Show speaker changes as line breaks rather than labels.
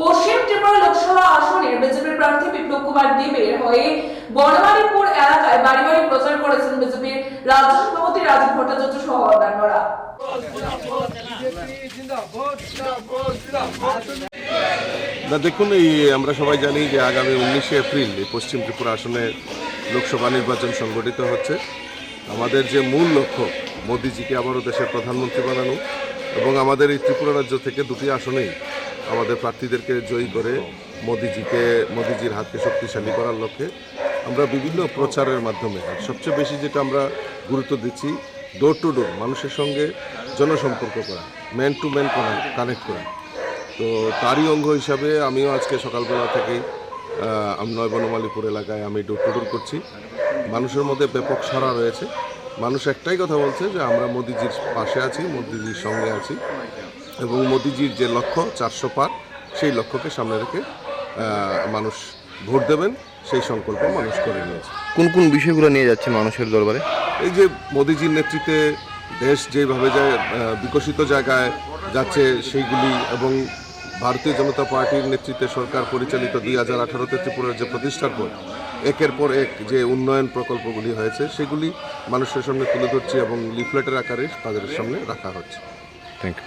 পশ্চিম ত্রিপুরা লোকসভা আসনের বিজেপির প্রার্থী বিপ্লব কুমার দেবের হয়ে বনমালীপুর এলাকায় বাড়ি বাড়ি প্রচার করেছেন বিজেপির রাজ্য সভাপতি রাজীব ভট্টাচার্য সহ অন্যান্যরা।
দেখুন, এই আমরা সবাই জানি যে আগামী উনিশে এপ্রিল পশ্চিম ত্রিপুরা আসনে লোকসভা নির্বাচন সংগঠিত হচ্ছে। আমাদের যে মূল লক্ষ্য, মোদিজিকে আবারও দেশের প্রধানমন্ত্রী বানানো এবং আমাদের এই ত্রিপুরা রাজ্য থেকে দুটি আসনেই আমাদের প্রার্থীদেরকে জয়ী করে মোদিজিকে মোদিজির হাতকে শক্তিশালী করার লক্ষ্যে আমরা বিভিন্ন প্রচারের মাধ্যমে আর সবচেয়ে বেশি যেটা আমরা গুরুত্ব দিচ্ছি ডোর টু ডোর মানুষের সঙ্গে জনসম্পর্ক করা ম্যান টু ম্যান কানেক্ট করা। তো তারই অঙ্গ হিসাবে আমিও আজকে সকালবেলা থেকেই আহ, নয় বনমালীপুর এলাকায় আমি ডোর টু ডোর করছি। মানুষের মধ্যে ব্যাপক সাড়া রয়েছে। মানুষ একটাই কথা বলছে যে আমরা মোদিজির পাশে আছি মোদিজির সঙ্গে আছি এবং মোদিজির যে লক্ষ্য চারশো পার সেই লক্ষ্যকে সামনে রেখে মানুষ ভোট দেবেন সেই সংকল্প মানুষ করে নিয়েছে।
কোন কোন বিষয়গুলো নিয়ে যাচ্ছে মানুষের দরবারে?
এই যে মোদিজির নেতৃত্বে দেশ যেভাবে যায় বিকশিত জায়গায় যাচ্ছে সেইগুলি এবং ভারতীয় জনতা পার্টির নেতৃত্বে সরকার পরিচালিত দুই হাজার আঠারোতে ত্রিপুরার যে প্রতিষ্ঠার পর একের পর এক যে উন্নয়ন প্রকল্পগুলি হয়েছে, সেগুলি মানুষের সামনে তুলে ধরছি এবং লিফলেটের আকারে তাদের সামনে রাখা হচ্ছে।
Thank you